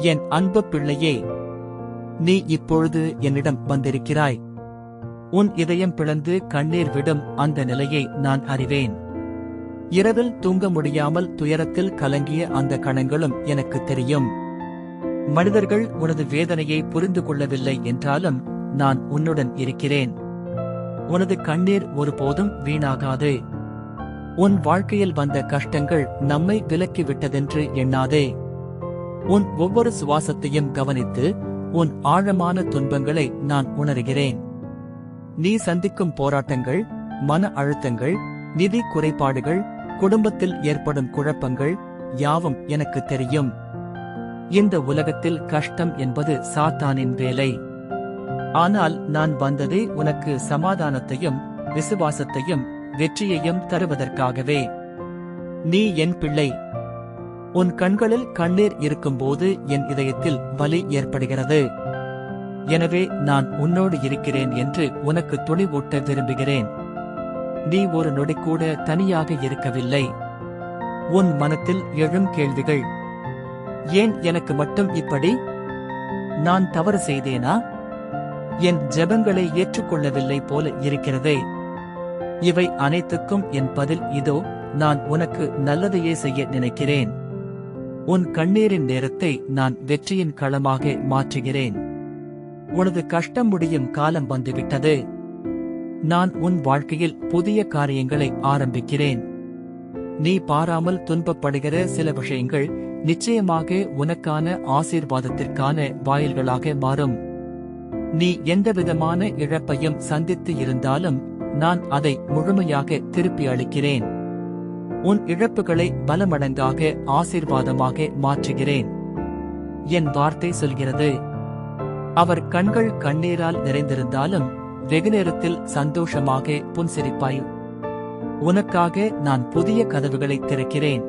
என் அன்பு பிள்ளையே நீ இப்பொழுது என்னிடம் வந்திருக்கிறாய். உன் இதயம் பிளந்து கண்ணீர் விடும் அந்த நிலையை நான் அறிவேன். இரவில் தூங்க முடியாமல் துயரத்தில் கலங்கிய அந்த கணங்களும் எனக்கு தெரியும். மனிதர்கள் உனது வேதனையை புரிந்து கொள்ளவில்லை என்றாலும் நான் உன்னுடன் இருக்கிறேன். உனது கண்ணீர் ஒருபோதும் வீணாகாது. உன் வாழ்க்கையில் வந்த கஷ்டங்கள் நம்மை விலக்கி விட்டதென்று எண்ணாதே. உன் ஒவ்வொரு சுவாசத்தையும் கவனித்து உன் ஆழமான துன்பங்களை நான் உணர்கிறேன். நீ சந்திக்கும் போராட்டங்கள் மன அழுத்தங்கள் நிதி குறைபாடுகள் குடும்பத்தில் ஏற்படும் குழப்பங்கள் யாவும் எனக்கு தெரியும். இந்த உலகத்தில் கஷ்டம் என்பது சாத்தானின் வேலை. ஆனால் நான் வந்ததே உனக்கு சமாதானத்தையும் விசுவாசத்தையும் வெற்றியையும் தருவதற்காகவே. நீ என் பிள்ளை. உன் கண்களில் கண்ணீர் இருக்கும்போது என் இதயத்தில் வலி ஏற்படுகிறது. எனவே நான் உன்னோடு இருக்கிறேன் என்று உனக்கு துணிவூட்ட விரும்புகிறேன். நீ ஒரு நொடி கூட தனியாக இருக்கவில்லை. உன் மனத்தில் எழும் கேள்விகள் ஏன் எனக்கு மட்டும் இப்படி? நான் தவறு செய்தேனா? என் ஜெபங்களை ஏற்றுக்கொள்ளவில்லை போல இருக்கிறதே. இவை அனைத்துக்கும் என் பதில். இதோ நான் உனக்கு நல்லதையே செய்ய நினைக்கிறேன். உன் கண்ணீரின் நேரத்தை நான் வெற்றியின் களமாக மாற்றுகிறேன். உனது கஷ்டம் முடியும் காலம் வந்துவிட்டது. நான் உன் வாழ்க்கையில் புதிய காரியங்களை ஆரம்பிக்கிறேன். நீ பாராமல் துன்பப்படுகிற சில விஷயங்கள் நிச்சயமாக உனக்கான ஆசீர்வாதத்திற்கான வாயில்களாக மாறும். நீ எந்தவிதமான இழப்பையும் சந்தித்து இருந்தாலும் நான் அதை முழுமையாக திருப்பி அளிக்கிறேன். உன் இழப்புகளை பலமடங்காக ஆசீர்வாதமாக மாற்றுகிறேன். என் வார்த்தை சொல்கிறது அவர் கண்கள் கண்ணீரால் நிறைந்திருந்தாலும் வெகுநேரத்தில் சந்தோஷமாக புன்சிரிப்பாய். உனக்காக நான் புதிய கதவுகளை திறக்கிறேன்.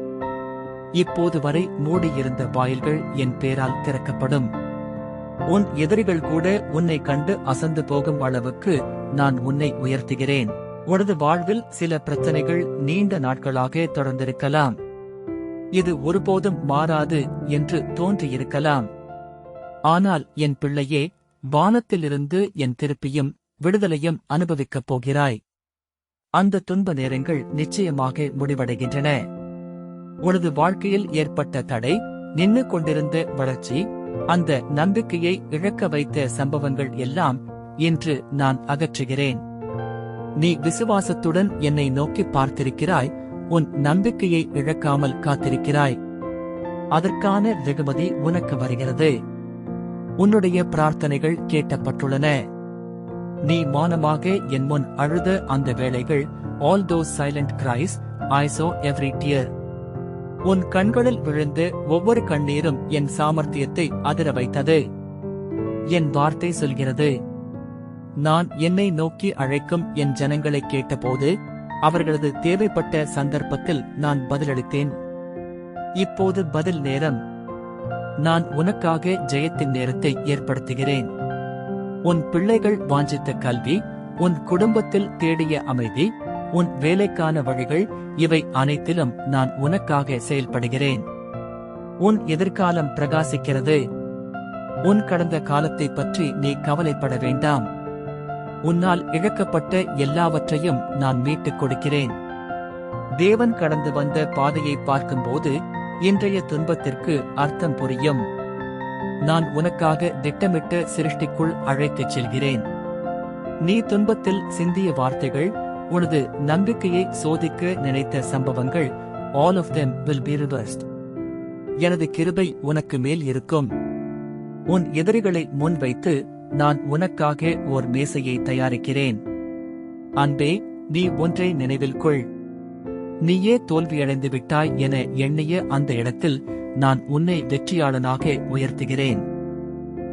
இப்போது வரை மூடியிருந்த வாயில்கள் என் பேரால் திறக்கப்படும். உன் எதிரிகள் கூட உன்னை கண்டு அசந்து போகும் அளவுக்கு நான் உன்னை உயர்த்துகிறேன். உனது வாழ்வில் சில பிரச்சனைகள் நீண்ட நாட்களாக தொடர்ந்திருக்கலாம். இது ஒருபோதும் மாறாது என்று தோன்றியிருக்கலாம். ஆனால் என் பிள்ளையே வானத்திலிருந்து என் திருப்பியும் விடுதலையும் அனுபவிக்கப் போகிறாய். அந்த துன்ப நேரங்கள் நிச்சயமாக முடிவடைகின்றன. உனது வாழ்க்கையில் ஏற்பட்ட தடை நின்னு கொண்டிருந்த வளர்ச்சி அந்த நம்பிக்கையை இழக்க வைத்த சம்பவங்கள் எல்லாம் இன்று நான் அகற்றுகிறேன். நீ விசுவாசத்துடன் என்னை நோக்கி பார்த்திருக்கிறாய் உன் நம்பிக்கையை இழக்காமல் காத்திருக்கிறாய். அதற்கான வெகுமதி உனக்கு வருகிறது. உன்னுடைய பிரார்த்தனைகள் கேட்டப்பட்டுள்ளன. நீ மானமாக என் முன் அழுத அந்த வேளைகள் all those silent cries I saw every tear உன் கண்களில் விழுந்து ஒவ்வொரு கண்ணீரும் என் சாமர்த்தியத்தை அதிர வைத்தது. என் வார்த்தை சொல்கிறது. நான் என்னை நோக்கி அழைக்கும் என் ஜனங்களை கேட்டபோது அவர்களது தேவைப்பட்ட சந்தர்ப்பத்தில் நான் பதிலளித்தேன். இப்போது பதில் நேரம். நான் உனக்காக ஜெயத்தின் நேரத்தை ஏற்படுத்துகிறேன். உன் பிள்ளைகள் வாஞ்சித்த கல்வி உன் குடும்பத்தில் தேடிய அமைதி உன் வேலைக்கான வழிகள் இவை அனைத்திலும் நான் உனக்காக செயல்படுகிறேன். உன் எதிர்காலம் பிரகாசிக்கிறது. உன் கடந்த காலத்தை பற்றி நீ கவலைப்பட வேண்டாம். உன்னால் இழக்கப்பட்ட எல்லாவற்றையும் நான் மீட்டுக் கொடுக்கிறேன். தேவன் கடந்து வந்த பாதையை பார்க்கும்போது இன்றைய துன்பத்திற்கு அர்த்தம் புரியும். நான் உனக்காக திட்டமிட்ட சிருஷ்டிக்குள் அழைத்துச் செல்கிறேன். நீ துன்பத்தில் சிந்திய வார்த்தைகள் உனது நம்பிக்கையை சோதிக்க நினைத்த சம்பவங்கள் all of them will be reversed எனது கிருபை உனக்கு மேல் இருக்கும். உன் எதிரிகளை முன்வைத்து நான் உனக்காக ஓர் மேசையை தயாரிக்கிறேன். அன்பே நீ ஒன்றை நினைவில் கொள். நீயே தோல்வியடைந்து விட்டாய் என எண்ணிய அந்த இடத்தில் நான் உன்னை வெற்றியாளனாக உயர்த்துகிறேன்.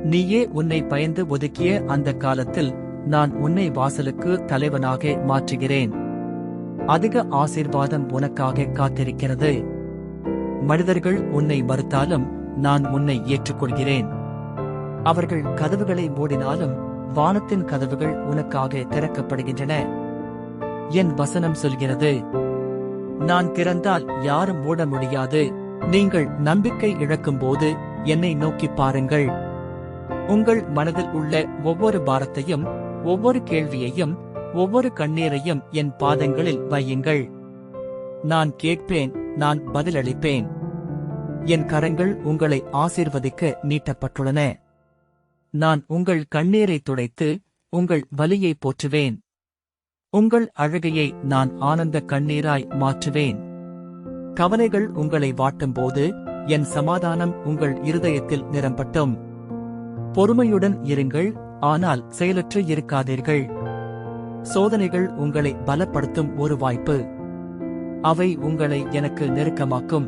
நீயே உன்னை பயந்து ஒதுக்கிய அந்த காலத்தில் நான் உன்னை வாசலுக்கு தலைவனாக மாற்றுகிறேன். அதிக ஆசீர்வாதம் உனக்காக காத்திருக்கிறது. மனிதர்கள் உன்னை மறுத்தாலும் நான் உன்னை ஏற்றுக்கொள்கிறேன். அவர்கள் கதவுகளை மூடினாலும் வானத்தின் கதவுகள் உனக்காக திறக்கப்படுகின்றன. என் வசனம் சொல்கிறது நான் திறந்தால் யாரும் மூட முடியாது. நீங்கள் நம்பிக்கை இழக்கும்போது என்னை நோக்கி பாருங்கள். உங்கள் மனதில் உள்ள ஒவ்வொரு பாரத்தையும் ஒவ்வொரு கேள்வியையும் ஒவ்வொரு கண்ணீரையும் என் பாதங்களில் வையுங்கள். நான் கேட்பேன் நான் பதிலளிப்பேன். என் கரங்கள் உங்களை ஆசீர்வதிக்க நீட்டப்பட்டுள்ளன. நான் உங்கள் கண்ணீரை துடைத்து உங்கள் வலியை போற்றுவேன். உங்கள் அழகையை நான் ஆனந்த கண்ணீராய் மாற்றுவேன். கவலைகள் உங்களை வாட்டும்போது என் சமாதானம் உங்கள் இருதயத்தில் நிரம்பட்டும். பொறுமையுடன் இருங்கள் ஆனால் செயலற்று இருக்காதீர்கள். சோதனைகள் உங்களை பலப்படுத்தும் ஒரு வாய்ப்பு. அவை உங்களை எனக்கு நெருக்கமாக்கும்.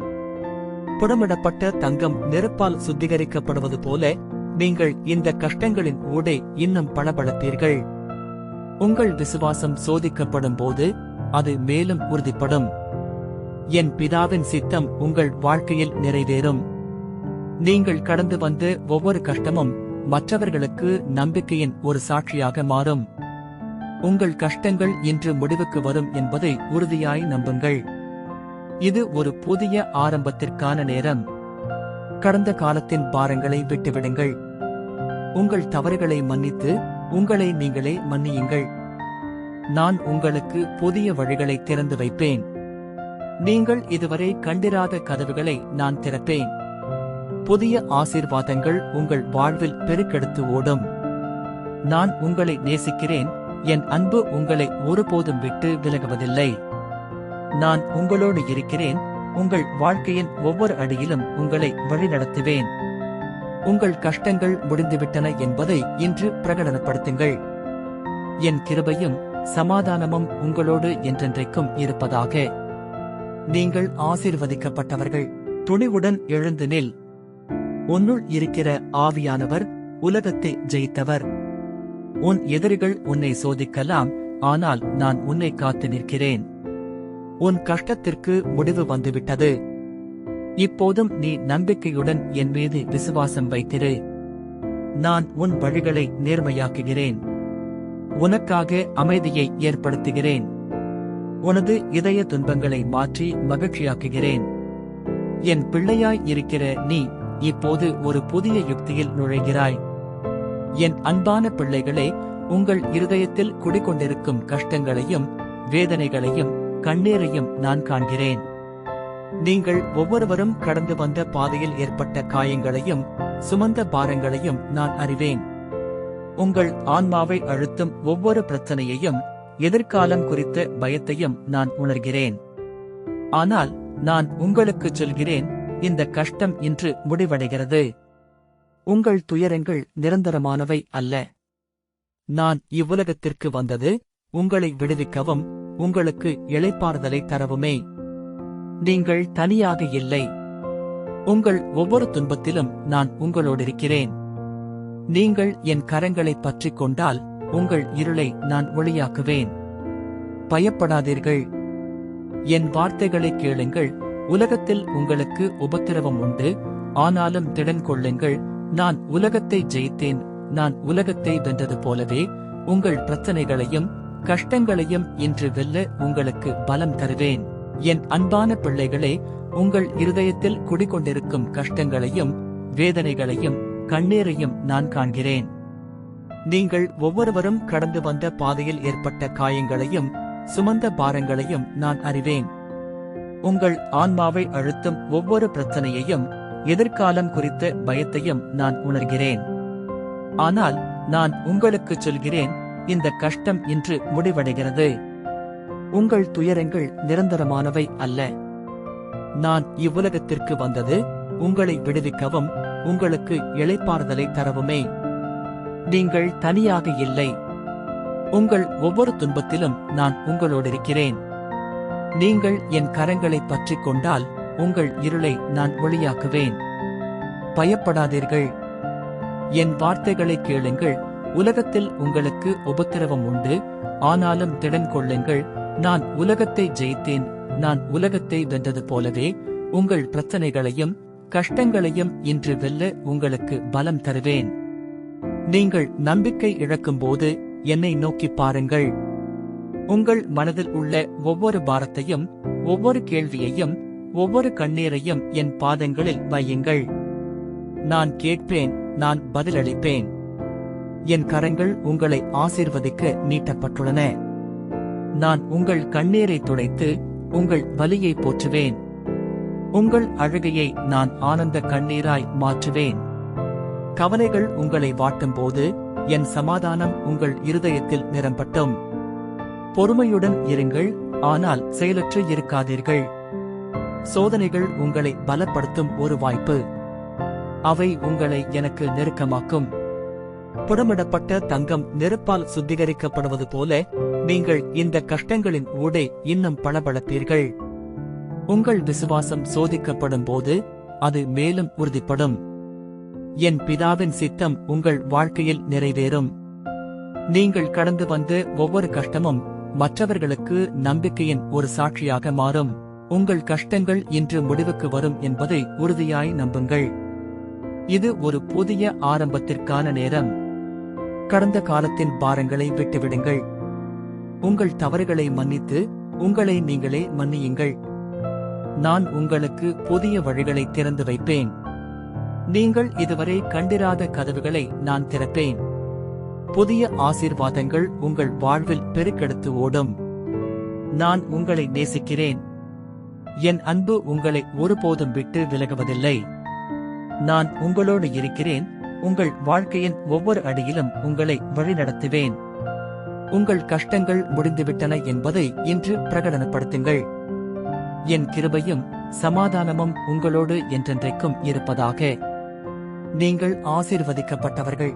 புடமிடப்பட்ட தங்கம் நெருப்பால் சுத்திகரிக்கப்படுவது போல நீங்கள் இந்த கஷ்டங்களின் ஊடே இன்னும் பளபளப்பீர்கள் உங்கள் விசுவாசம் சோதிக்கப்படும் போது அது மேலும் உறுதிப்படும். என் பிதாவின் சித்தம் உங்கள் வாழ்க்கையில் நிறைவேறும். நீங்கள் கடந்து வந்து ஒவ்வொரு கஷ்டமும் மற்றவர்களுக்கு நம்பிக்கையின் ஒரு சாட்சியாக மாறும். உங்கள் கஷ்டங்கள் இன்று முடிவுக்கு வரும் என்பதை உறுதியாய் நம்புங்கள். இது ஒரு புதிய ஆரம்பத்திற்கான நேரம். கடந்த காலத்தின் பாரங்களை விட்டுவிடுங்கள். உங்கள் தவறுகளை மன்னித்து உங்களை நீங்களே மன்னியுங்கள். நான் உங்களுக்கு புதிய வழிகளை திறந்து வைப்பேன். நீங்கள் இதுவரை கண்டிராத கதவுகளை நான் திறப்பேன். புதிய ஆசீர்வாதங்கள் உங்கள் வாழ்வில் பெருக்கெடுத்து ஓடும். நான் உங்களை நேசிக்கிறேன் என் அன்பு உங்களை ஒருபோதும் விட்டு விலகுவதில்லை. நான் உங்களோடு இருக்கிறேன் உங்கள் வாழ்க்கையின் ஒவ்வொரு அடியிலும் உங்களை வழிநடத்துவேன். உங்கள் கஷ்டங்கள் முடிந்துவிட்டன என்பதை இன்று பிரகடனப்படுத்துங்கள். என் கிருபையும் சமாதானமும் உங்களோடு என்றென்றைக்கும் இருப்பதாக. நீங்கள் ஆசீர்வதிக்கப்பட்டவர்கள். துணிவுடன் எழுந்து நில். உன்னுள் இருக்கிற ஆவியானவர் உலகத்தை ஜெயித்தவர். உன் எதிரிகள் உன்னை சோதிக்கலாம் ஆனால் நான் உன்னை காத்து நிற்கிறேன். உன் கஷ்டத்திற்கு முடிவு வந்துவிட்டது. இப்போதும் நீ நம்பிக்கையுடன் என் மீது விசுவாசம் வைத்திரு. நான் உன் வழிகளை நேர்மையாக்குகிறேன். உனக்காக அமைதியை ஏற்படுத்துகிறேன். உனது இதய துன்பங்களை மாற்றி மகிழ்ச்சியாக்குகிறேன். என் பிள்ளையாய் இருக்கிற நீ இப்போது ஒரு புதிய யுக்தியில் நுழைகிறாய். என் அன்பான பிள்ளைகளே உங்கள் இருதயத்தில் குடிக்கொண்டிருக்கும் கஷ்டங்களையும் வேதனைகளையும் கண்ணீரையும் நான் காண்கிறேன். நீங்கள் ஒவ்வொருவரும் கடந்து வந்த பாதையில் ஏற்பட்ட காயங்களையும் சுமந்த பாரங்களையும் நான் அறிவேன். உங்கள் ஆன்மாவை அழுத்தும் ஒவ்வொரு பிரச்சனையையும் எதிர்காலம் குறித்த பயத்தையும் நான் உணர்கிறேன். ஆனால் நான் உங்களுக்கு சொல்கிறேன் இந்த கஷ்டம் இன்று முடிவடைகிறது. உங்கள் துயரங்கள் நிரந்தரமானவை அல்ல. நான் இவ்வுலகத்திற்கு வந்தது உங்களை விடுவிக்கவும் உங்களுக்கு இழைப்பாறுதலை தரவுமே. நீங்கள் தனியாக இல்லை. உங்கள் ஒவ்வொரு துன்பத்திலும் நான் உங்களோடிருக்கிறேன் நீங்கள் என் கரங்களை பற்றிக் கொண்டால் உங்கள் இருளை நான் ஒளியாக்குவேன். பயப்படாதீர்கள். என் வார்த்தைகளை கேளுங்கள். உலகத்தில் உங்களுக்கு உபத்திரவம் உண்டு. ஆனாலும் திடன் கொள்ளுங்கள். நான் உலகத்தை ஜெயித்தேன். நான் உலகத்தை வென்றது போலவே உங்கள் பிரச்சனைகளையும் கஷ்டங்களையும் இன்று வெல்ல உங்களுக்கு பலம் தருவேன். என் அன்பான பிள்ளைகளே உங்கள் இருதயத்தில் குடிக்கொண்டிருக்கும் கஷ்டங்களையும் வேதனைகளையும் கண்ணீரையும் நான் காண்கிறேன். நீங்கள் ஒவ்வொருவரும் கடந்து வந்த பாதையில் ஏற்பட்ட காயங்களையும் சுமந்த பாரங்களையும் நான் அறிவேன். உங்கள் ஆன்மாவை அழுத்தும் ஒவ்வொரு பிரச்சனையையும் எதிர்காலம் குறித்த பயத்தையும் நான் உணர்கிறேன். ஆனால் நான் உங்களுக்கு சொல்கிறேன் இந்த கஷ்டம் இன்று முடிவடைகிறது. உங்கள் துயரங்கள் நிரந்தரமானவை அல்ல. நான் இவ்வுலகத்திற்கு வந்தது உங்களை விடுவிக்கவும் உங்களுக்கு இழைப்பாறுதலை தரவுமே. நீங்கள் தனியாக இல்லை. உங்கள் ஒவ்வொரு துன்பத்திலும் நான் உங்களோடிருக்கிறேன். நீங்கள் என் கரங்களை பற்றி கொண்டால் உங்கள் இருளை நான் ஒளியாக்குவேன். பயப்படாதீர்கள். என் வார்த்தைகளை கேளுங்கள் உலகத்தில் உங்களுக்கு உபத்திரவம் உண்டு. ஆனாலும் திடன் கொள்ளுங்கள் நான் உலகத்தை ஜெயித்தேன் நான் உலகத்தை வென்றது போலவே உங்கள் பிரச்சனைகளையும் கஷ்டங்களையும் இன்று வெல்ல உங்களுக்கு பலம் தருவேன். நீங்கள் நம்பிக்கை இழக்கும்போது என்னை நோக்கி பாருங்கள். உங்கள் மனதில் உள்ள ஒவ்வொரு பாரத்தையும் ஒவ்வொரு கேள்வியையும் ஒவ்வொரு கண்ணீரையும் என் பாதங்களில் வையுங்கள். நான் கேட்பேன் நான் பதிலளிப்பேன். என் கரங்கள் உங்களை ஆசீர்வதிக்க நீட்டப்பட்டுள்ளன. நான் உங்கள் கண்ணீரை துடைத்து உங்கள் வலியை போற்றுவேன். உங்கள் அழுகையை நான் ஆனந்த கண்ணீராய் மாற்றுவேன். கவலைகள் உங்களை வாட்டும்போது என் சமாதானம் உங்கள் இருதயத்தில் நிரம்பட்டும். பொறுமையுடன் இருங்கள் ஆனால் செயலற்று இருக்காதீர்கள். சோதனைகள் உங்களை பலப்படுத்தும் ஒரு வாய்ப்பு. அவை உங்களை எனக்கு நெருக்கமாக்கும். புடமிடப்பட்ட தங்கம் நெருப்பால் சுத்திகரிக்கப்படுவது போல நீங்கள் இந்த கஷ்டங்களின் ஊடே இன்னும் பளபளப்பீர்கள். உங்கள் விசுவாசம் சோதிக்கப்படும் போது அது மேலும் உறுதிப்படும். என் பிதாவின் சித்தம் உங்கள் வாழ்க்கையில் நிறைவேறும். நீங்கள் கடந்து வந்த ஒவ்வொரு கஷ்டமும் மற்றவர்களுக்கு நம்பிக்கையின் ஒரு சாட்சியாக மாறும். உங்கள் கஷ்டங்கள் இன்று முடிவுக்கு வரும் என்பதை உறுதியாய் நம்புங்கள். இது ஒரு புதிய ஆரம்பத்திற்கான நேரம். கடந்த காலத்தின் பாரங்களை விட்டுவிடுங்கள். உங்கள் தவறுகளை மன்னித்து உங்களை நீங்களே மன்னியுங்கள். நான் உங்களுக்கு புதிய வழிகளை திறந்து வைப்பேன். நீங்கள் இதுவரை கண்டிராத கதவுகளை நான் திறப்பேன். புதிய ஆசீர்வாதங்கள் உங்கள் வாழ்வில் பெருக்கெடுத்து ஓடும். நான் உங்களை நேசிக்கிறேன். என் அன்பு உங்களை ஒருபோதும் விட்டு விலகுவதில்லை. நான் உங்களோடு இருக்கிறேன். உங்கள் வாழ்க்கையின் ஒவ்வொரு அடியிலும் உங்களை வழிநடத்துவேன். உங்கள் கஷ்டங்கள் முடிந்துவிட்டன என்பதை இன்று பிரகடனப்படுத்துங்கள். என் கிருபையும் சமாதானமும் உங்களோடு என்றென்றைக்கும் இருப்பதாக. நீங்கள் ஆசீர்வதிக்கப்பட்டவர்கள்.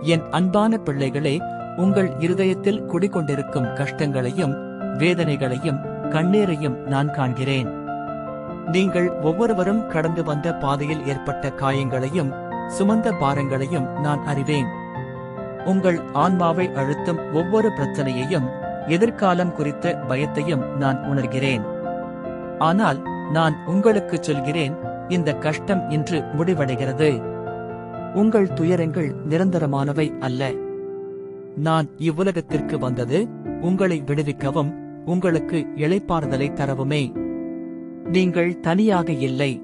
என் அன்பான பிள்ளைகளே உங்கள் இருதயத்தில் குடிக்கொண்டிருக்கும் கஷ்டங்களையும் வேதனைகளையும் கண்ணீரையும் நான் காண்கிறேன். நீங்கள் ஒவ்வொருவரும் கடந்து வந்த பாதையில் ஏற்பட்ட காயங்களையும் சுமந்த பாரங்களையும் நான் அறிவேன். உங்கள் ஆன்மாவை அழுத்தும் ஒவ்வொரு பிரச்சனையையும் எதிர்காலம் குறித்த பயத்தையும் நான் உணர்கிறேன். ஆனால் நான் உங்களுக்குச் சொல்கிறேன் இந்த கஷ்டம் இன்று முடிவடைகிறது. உங்கள் துயரங்கள் நிரந்தரமானவை அல்ல. நான் இவ்வுலகத்திற்கு வந்தது உங்களை விடுவிக்கவும் உங்களுக்கு இழைப்பாறுதலை தரவுமே. நீங்கள் தனியாக இல்லை.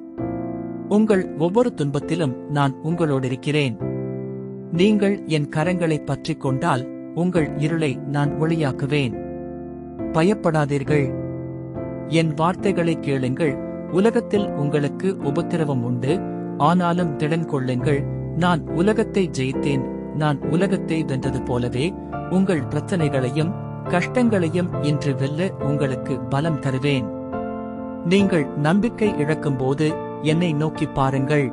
உங்கள் ஒவ்வொரு துன்பத்திலும் நான் உங்களோடிருக்கிறேன். நீங்கள் என் கரங்களை பற்றிக் கொண்டால் உங்கள் இருளை நான் ஒளியாக்குவேன். பயப்படாதீர்கள். என் வார்த்தைகளை கேளுங்கள். உலகத்தில் உங்களுக்கு உபத்திரவம் உண்டு. ஆனாலும் திடன் கொள்ளுங்கள். நான் உலகத்தை ஜெயித்தேன். நான் உலகத்தை வென்றது போலவே உங்கள் பிரச்சனைகளையும் கஷ்டங்களையும் இன்று வெல்ல உங்களுக்கு பலம் தருவேன். நீங்கள் நம்பிக்கை இழக்கும்போது என்னை நோக்கி பாருங்கள்.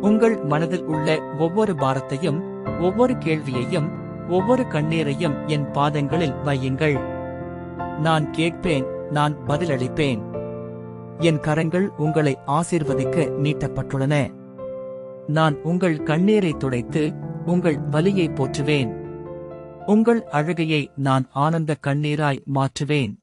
உங்கள் மனதில் உள்ள ஒவ்வொரு பாரத்தையும் ஒவ்வொரு கேள்வியையும் ஒவ்வொரு கண்ணீரையும் என் பாதங்களில் வையுங்கள். நான் கேட்பேன் நான் பதிலளிப்பேன். என் கரங்கள் உங்களை ஆசீர்வதிக்க நீட்டப்பட்டுள்ளன. நான் உங்கள் கண்ணீரை துடைத்து உங்கள் வலியை போற்றுவேன். உங்கள் அழுகையை நான் ஆனந்த கண்ணீராய் மாற்றுவேன்.